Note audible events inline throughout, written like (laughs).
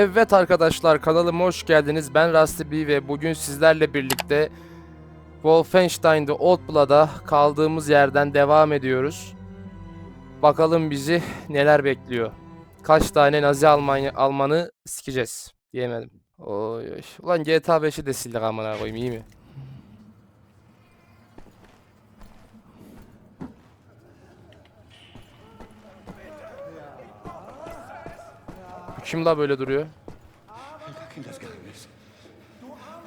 Evet arkadaşlar kanalıma hoş geldiniz. Ben Rusty B ve bugün sizlerle birlikte Wolfenstein'de Old Blood'a kaldığımız yerden devam ediyoruz. Bakalım bizi neler bekliyor. Kaç tane Nazi Almanya Almanı sikeceğiz diyemedim. Oy oy. Ulan GTA 5'i de sildik amına koyayım iyi mi? Kim la böyle duruyor?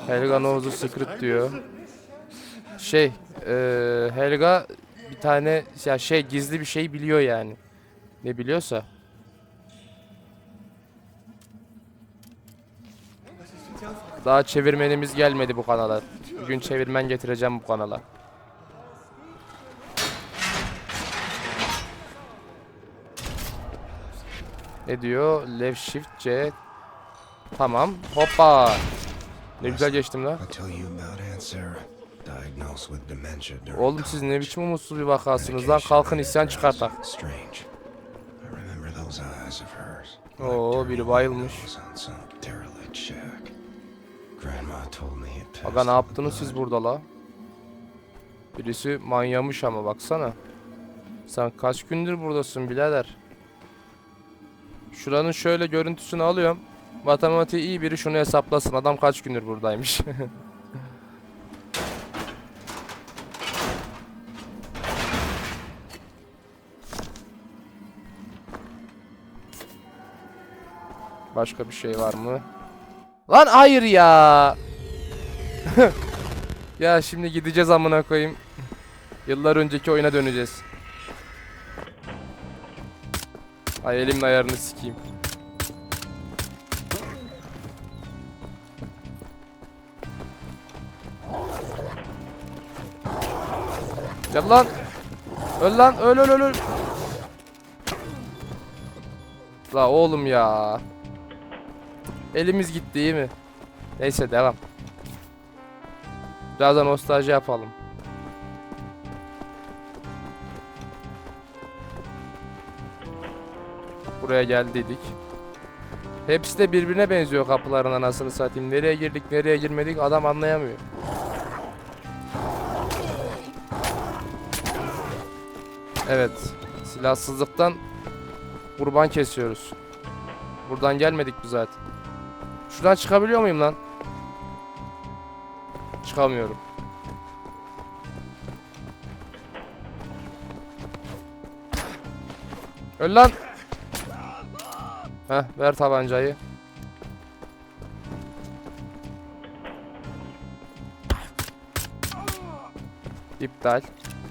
Helga knows the secret diyor. Şey, eee, Helga bir tane ya şey gizli bir şey biliyor yani. Ne biliyorsa. Daha çevirmenimiz gelmedi bu kanala. Bugün çevirmen getireceğim bu kanala. Ne diyor? Left shift C. Tamam. Hoppa. Ne güzel geçtim lan. Oğlum siz ne biçim umutsuz bir vakasınız lan. Kalkın isyan çıkartak. Oo biri bayılmış. Aga ne yaptınız siz burada la? Birisi manyamış ama baksana. Sen kaç gündür buradasın birader? Şuranın şöyle görüntüsünü alıyorum. Matematiği iyi biri şunu hesaplasın. Adam kaç gündür buradaymış. (laughs) Başka bir şey var mı? Lan hayır ya. (laughs) ya şimdi gideceğiz amına koyayım. Yıllar önceki oyuna döneceğiz. Ay elimle ayarını sikeyim. Gel lan. Öl lan öl öl öl öl. La oğlum ya. Elimiz gitti iyi mi? Neyse devam. Biraz da nostalji yapalım. Buraya geldiydik. Hepsi de birbirine benziyor kapıların anasını satayım. Nereye girdik nereye girmedik adam anlayamıyor. Evet. Silahsızlıktan kurban kesiyoruz. Buradan gelmedik mi zaten? Şuradan çıkabiliyor muyum lan? Çıkamıyorum. Öl lan. Heh, ver tabancayı. İptal.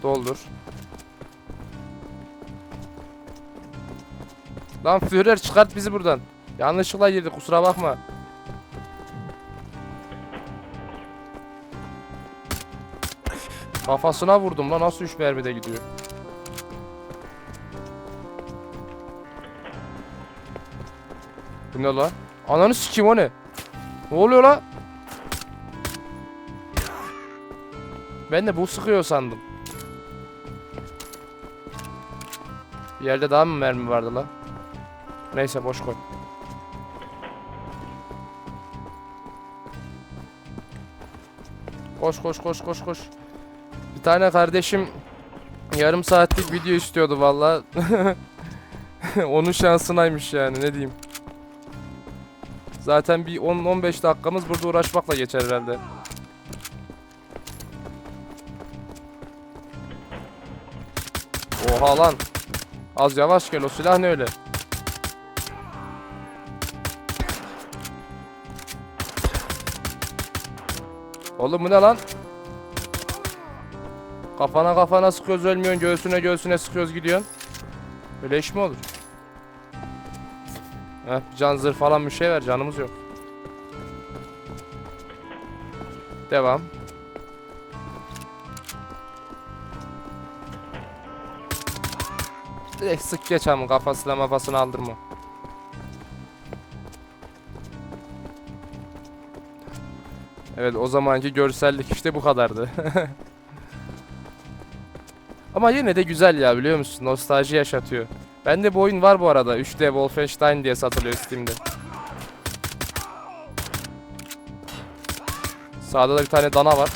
Doldur. Lan Führer çıkart bizi buradan. Yanlışlıkla girdi kusura bakma. Kafasına vurdum lan nasıl 3 mermide gidiyor. Bu ne lan? Ananı sikeyim o ne? Ne oluyor lan? Ben de bu sıkıyor sandım. Bir yerde daha mı mermi vardı lan? Neyse boş koy. Koş koş koş koş koş. Bir tane kardeşim yarım saatlik video istiyordu valla. (laughs) Onun şansınaymış yani ne diyeyim. Zaten bir 10-15 dakikamız burada uğraşmakla geçer herhalde. Oha lan. Az yavaş gel o silah ne öyle? Oğlum bu ne lan? Kafana kafana sıkıyoruz ölmüyorsun göğsüne göğsüne sıkıyoruz gidiyorsun. Öyle iş mi olur? Heh, can zırh falan bir şey ver canımız yok. Devam. Direkt sık geç ama kafasına mafasını aldırma. Evet o zamanki görsellik işte bu kadardı. (laughs) Ama yine de güzel ya biliyor musun? Nostalji yaşatıyor. Bende bu oyun var bu arada. 3D Wolfenstein diye satılıyor Steam'de. Sağda da bir tane dana var.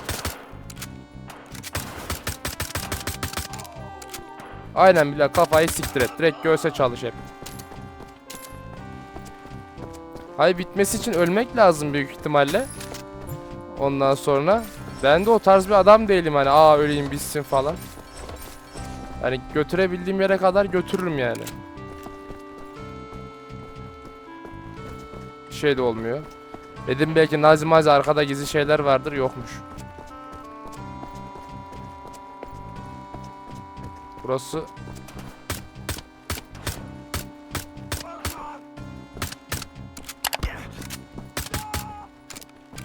Aynen bile kafayı siktir et. Direkt göğse çalış hep. Hay bitmesi için ölmek lazım büyük ihtimalle. Ondan sonra ben de o tarz bir adam değilim hani aa öleyim bitsin falan. Hani götürebildiğim yere kadar götürürüm yani. Bir şey de olmuyor. Dedim belki nazi mazi arkada gizli şeyler vardır yokmuş. Burası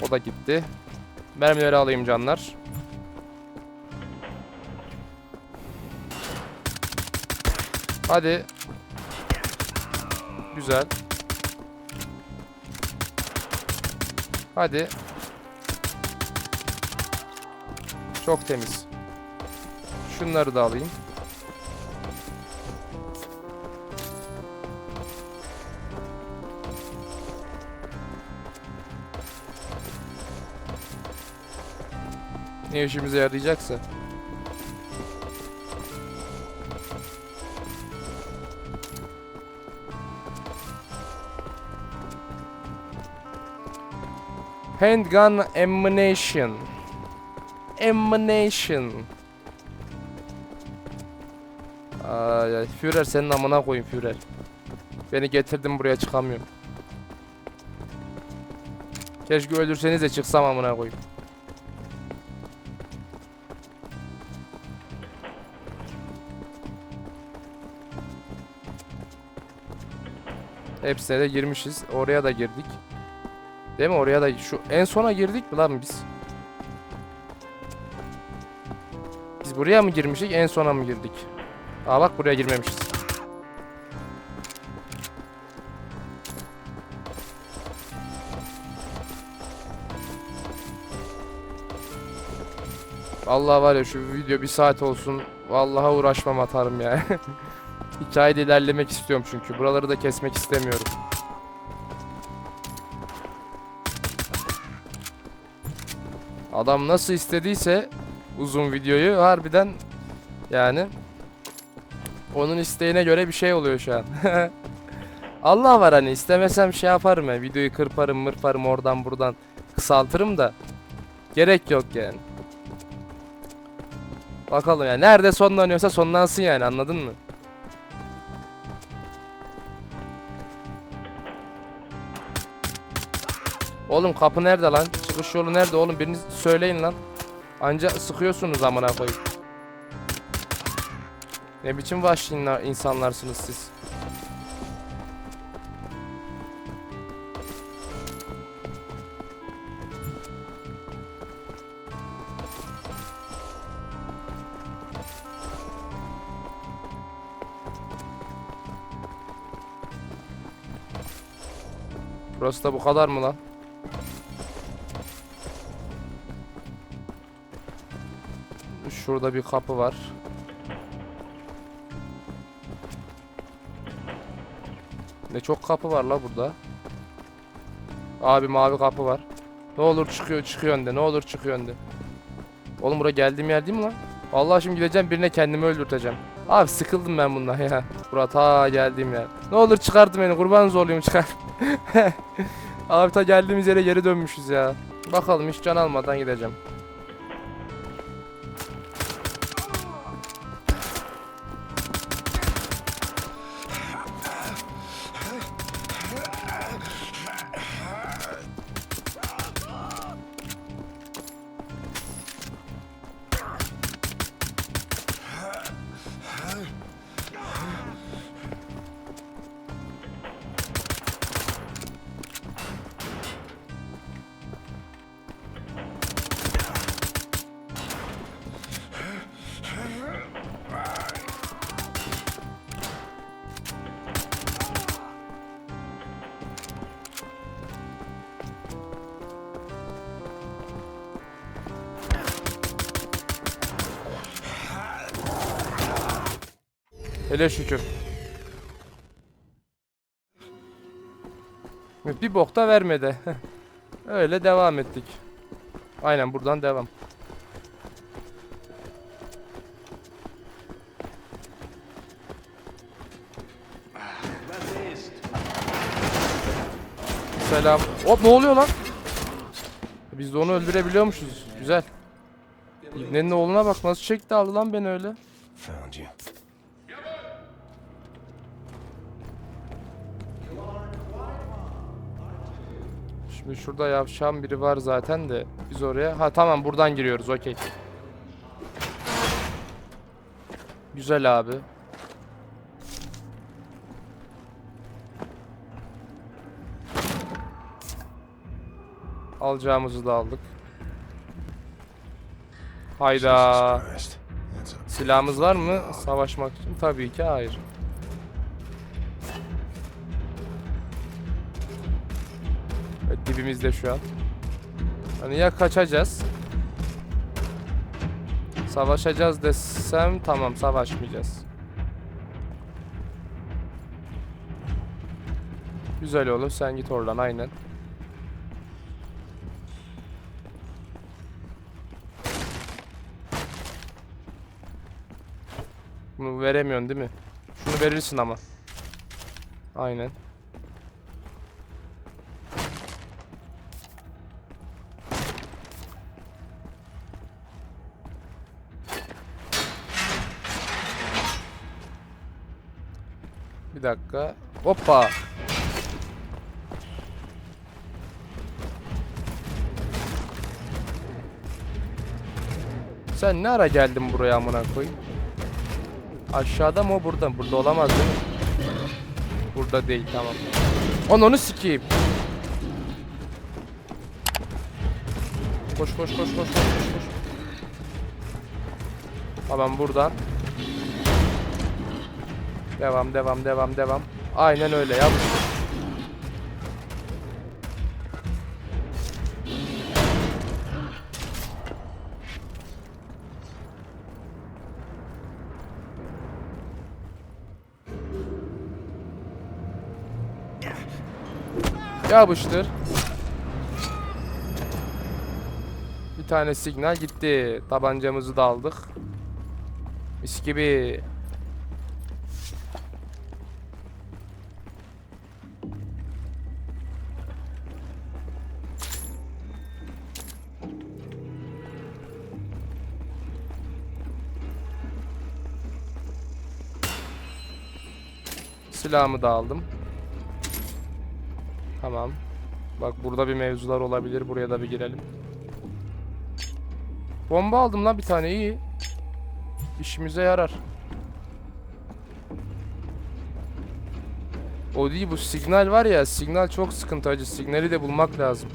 O da gitti. Mermileri alayım canlar. Hadi. Güzel. Hadi. Çok temiz. Şunları da alayım. Ne işimize yarayacaksa. Handgun ammunition. Ammunition. Ay ay Führer senin amına koyayım Führer. Beni getirdin buraya çıkamıyorum. Keşke öldürseniz de çıksam amına koyayım. Hepsine de girmişiz. Oraya da girdik. Değil mi? Oraya da şu en sona girdik mi lan biz? Biz buraya mı girmiştik? En sona mı girdik? Aa bak buraya girmemişiz. Vallahi var ya şu video bir saat olsun. Vallahi uğraşmam atarım ya. (laughs) Hikayede ilerlemek istiyorum çünkü. Buraları da kesmek istemiyorum. Adam nasıl istediyse uzun videoyu harbiden yani onun isteğine göre bir şey oluyor şu an. (laughs) Allah var hani istemesem şey yaparım ya videoyu kırparım mırparım oradan buradan kısaltırım da gerek yok yani. Bakalım ya nerede sonlanıyorsa sonlansın yani anladın mı? Oğlum kapı nerede lan? Çıkış yolu nerede oğlum? Biriniz söyleyin lan. Anca sıkıyorsunuz amına koyayım. Ne biçim vahşi insanlarsınız siz? Burası da bu kadar mı lan? Şurada bir kapı var. Ne çok kapı var la burada. Abi mavi kapı var. Ne olur çıkıyor çıkıyor de. Ne olur çıkıyor de. Oğlum bura geldiğim yer değil mi lan? Vallahi şimdi gideceğim birine kendimi öldürteceğim. Abi sıkıldım ben bundan ya. Bura ta geldiğim yer. Ne olur çıkartın beni kurbanınız olayım çıkar. (laughs) Abi ta geldiğimiz yere geri dönmüşüz ya. Bakalım hiç can almadan gideceğim. Hele şükür. Bir bok da vermedi. (laughs) Öyle devam ettik. Aynen buradan devam. Selam. Hop ne oluyor lan? Biz de onu öldürebiliyormuşuz. Güzel. İbnenin oğluna bak nasıl çekti aldı lan beni öyle. Şimdi şurada yavşan biri var zaten de biz oraya. Ha tamam buradan giriyoruz okey. Güzel abi. Alacağımızı da aldık. Hayda. Silahımız var mı savaşmak için? Tabii ki hayır. Dibimizde şu an. Hani ya kaçacağız. Savaşacağız desem tamam savaşmayacağız. Güzel olur sen git oradan aynen. Bunu veremiyorsun değil mi? Şunu verirsin ama. Aynen. Bir dakika. Hoppa. Sen ne ara geldin buraya amına koyayım? Aşağıda mı o burada? Burada olamaz değil mi? Burada değil tamam. Onu onu sikeyim. Koş koş koş koş koş koş koş. Tamam buradan. Devam devam devam devam. Aynen öyle yap. Yapıştır. Bir tane signal gitti. Tabancamızı da aldık. Mis gibi. Silahımı da aldım. Tamam. Bak burada bir mevzular olabilir. Buraya da bir girelim. Bomba aldım lan bir tane iyi. İşimize yarar. O değil bu signal var ya signal çok sıkıntı acı. Signali de bulmak lazım.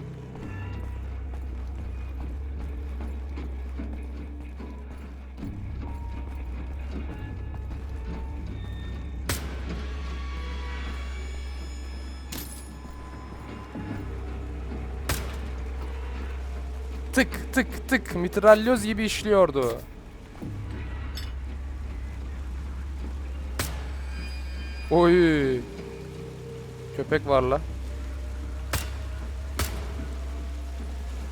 Tık tık tık mitralyoz gibi işliyordu. Oy. Köpek var la.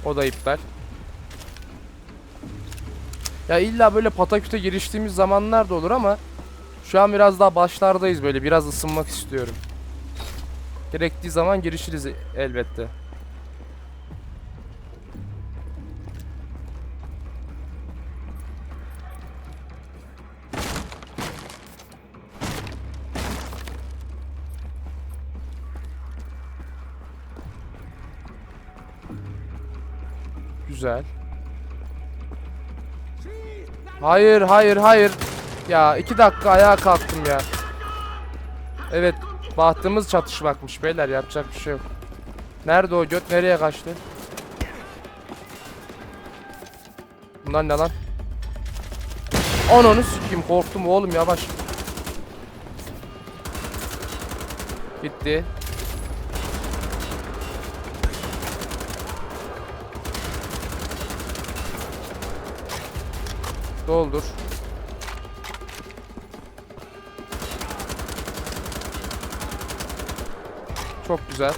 O da iptal. Ya illa böyle pataküte giriştiğimiz zamanlar da olur ama şu an biraz daha başlardayız böyle biraz ısınmak istiyorum. Gerektiği zaman girişiriz elbette. Güzel. Hayır, hayır, hayır. Ya iki dakika ayağa kalktım ya. Evet, bahtımız çatışmakmış beyler. Yapacak bir şey yok. Nerede o göt? Nereye kaçtı? Bunlar ne lan? Ananı sikeyim korktum oğlum yavaş. Gitti. Doldur. Çok güzel.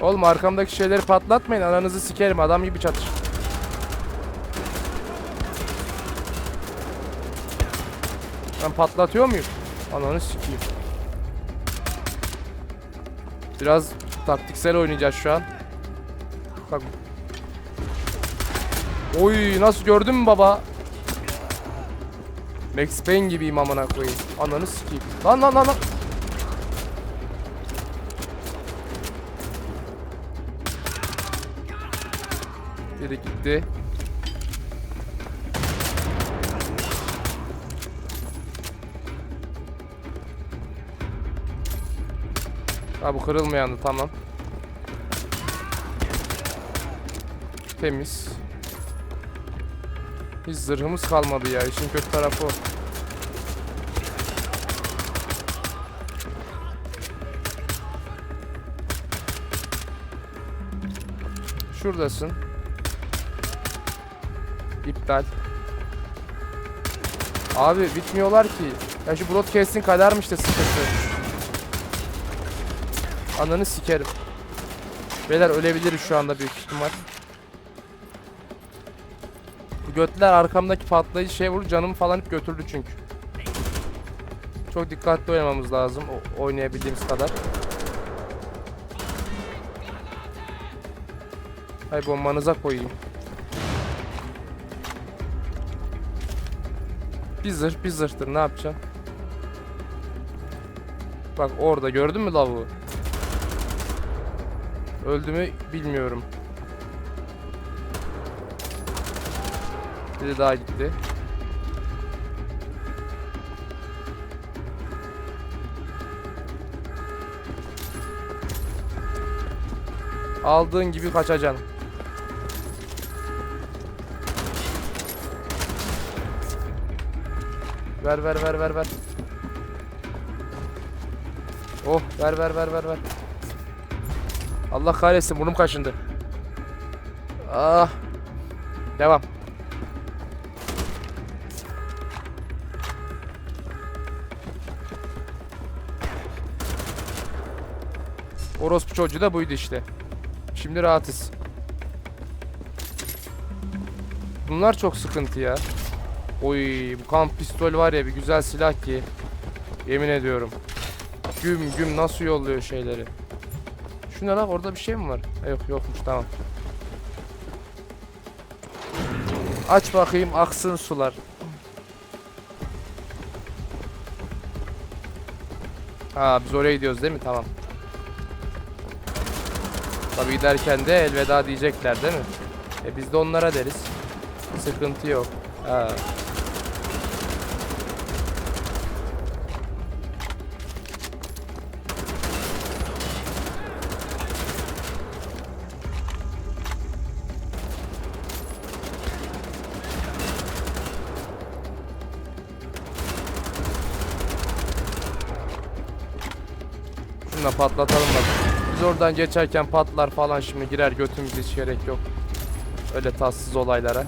Oğlum arkamdaki şeyleri patlatmayın. Ananızı sikerim. Adam gibi çatır. Ben patlatıyor muyum? Ananı sikeyim. Biraz taktiksel oynayacağız şu an. Bak. Oy nasıl gördün mü baba? Max Payne gibiyim amına koyayım. Ananı sikeyim. Lan lan lan lan. Biri gitti. Ha bu kırılmayandı tamam. Temiz. Hiç zırhımız kalmadı ya. İşin kötü tarafı o. Şuradasın. İptal. Abi bitmiyorlar ki. Ya şu broadcast'in kadarmış da sıkıntı. Ananı sikerim. Beyler ölebiliriz şu anda büyük ihtimal. Bu götler arkamdaki patlayıcı şey vurdu canımı falan hep götürdü çünkü. Çok dikkatli oynamamız lazım o- oynayabildiğimiz kadar. Hay bombanıza koyayım. Bir zırh bir zırhtır ne yapacağım? Bak orada gördün mü lavuğu? Öldü mü bilmiyorum. Biri daha gitti. Aldığın gibi kaçacaksın. Ver ver ver ver ver. Oh ver ver ver ver ver. Allah kahretsin burnum kaşındı. Ah. Devam. Orospu çocuğu da buydu işte. Şimdi rahatız. Bunlar çok sıkıntı ya. Oy bu kamp pistol var ya bir güzel silah ki. Yemin ediyorum. Güm güm nasıl yolluyor şeyleri. Şu ne lan orada bir şey mi var? Ha, Yok yokmuş tamam. Aç bakayım aksın sular. Ha biz oraya gidiyoruz değil mi? Tamam. Tabii giderken de elveda diyecekler değil mi? E biz de onlara deriz. Sıkıntı yok. Ha. Da patlatalım bak. Biz oradan geçerken patlar falan şimdi girer götümüz hiç gerek yok. Öyle tatsız olaylara.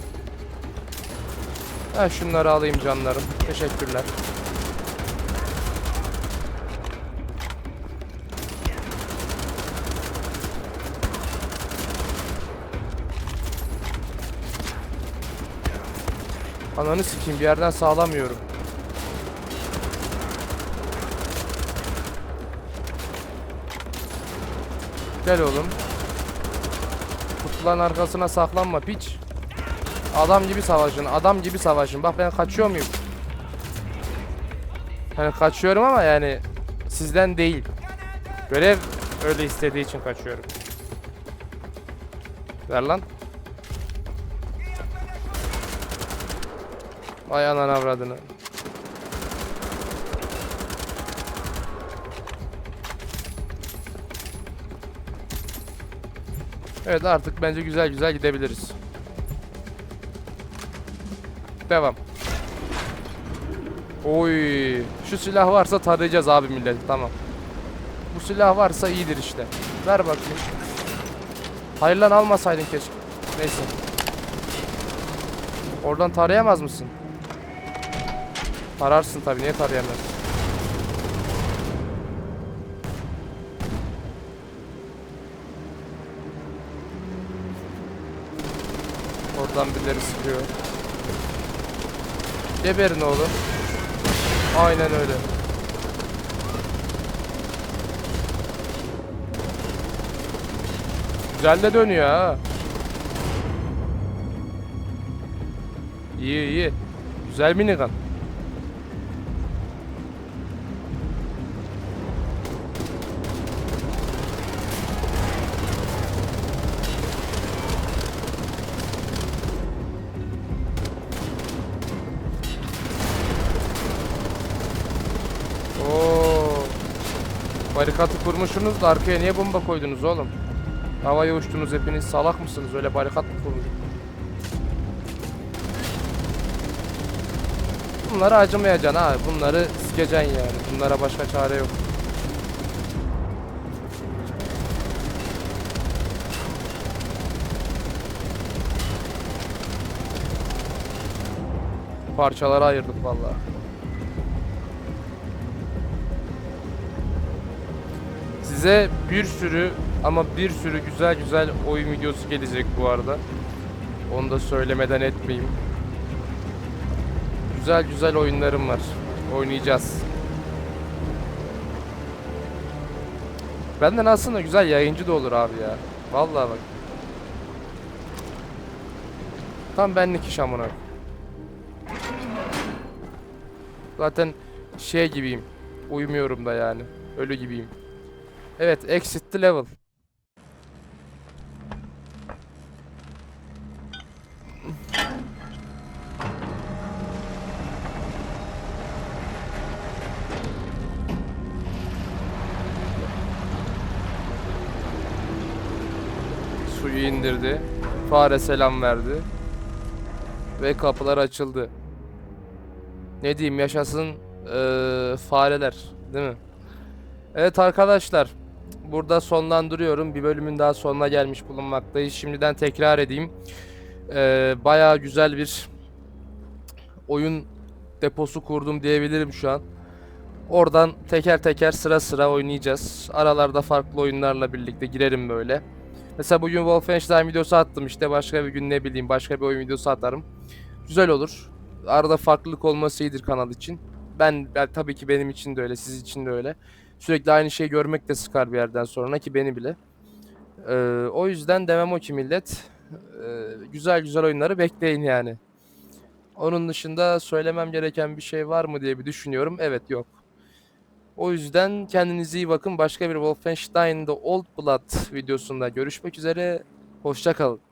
Ha şunları alayım canlarım. Teşekkürler. Ananı sikeyim bir yerden sağlamıyorum. Gel oğlum. Kutuların arkasına saklanma piç. Adam gibi savaşın. Adam gibi savaşın. Bak ben kaçıyor muyum? Hani kaçıyorum ama yani sizden değil. Görev öyle istediği için kaçıyorum. Ver lan. Vay anan avradını. Evet artık bence güzel güzel gidebiliriz. Devam. Oy, şu silah varsa tarayacağız abi millet. Tamam. Bu silah varsa iyidir işte. Ver bakayım. Hayır lan almasaydın keşke. Neyse. Oradan tarayamaz mısın? Tararsın tabii. Niye tarayamazsın? Birileri sıkıyor. Geberin oğlum. Aynen öyle. Güzel de dönüyor ha. İyi iyi. Güzel minigun. Barikatı kurmuşsunuz da arkaya niye bomba koydunuz oğlum? Havaya uçtunuz hepiniz salak mısınız? Öyle barikat mı kurmuş? Bunlara acımayacaksın ha. Bunları sikeceksin yani. Bunlara başka çare yok. Parçalara ayırdık vallahi. Size bir sürü ama bir sürü güzel güzel oyun videosu gelecek bu arada. Onu da söylemeden etmeyeyim. Güzel güzel oyunlarım var. Oynayacağız. Benden aslında güzel yayıncı da olur abi ya. Vallahi bak. Tam benlik iş amına. Zaten şey gibiyim. Uyumuyorum da yani. Ölü gibiyim. Evet, exit the level. Suyu indirdi. Fare selam verdi. Ve kapılar açıldı. Ne diyeyim yaşasın eee, fareler, değil mi? Evet arkadaşlar, burada sonlandırıyorum. Bir bölümün daha sonuna gelmiş bulunmaktayız. Şimdiden tekrar edeyim. Eee bayağı güzel bir oyun deposu kurdum diyebilirim şu an. Oradan teker teker sıra sıra oynayacağız. Aralarda farklı oyunlarla birlikte girerim böyle. Mesela bugün Wolfenstein videosu attım işte başka bir gün ne bileyim başka bir oyun videosu atarım. Güzel olur. Arada farklılık olması iyidir kanal için. Ben, ben tabii ki benim için de öyle, siz için de öyle. Sürekli aynı şeyi görmek de sıkar bir yerden sonra ki beni bile. Ee, o yüzden demem o ki millet. ee, güzel güzel oyunları bekleyin yani. Onun dışında söylemem gereken bir şey var mı diye bir düşünüyorum. Evet yok. O yüzden kendinize iyi bakın. Başka bir Wolfenstein The Old Blood videosunda görüşmek üzere. Hoşça kalın.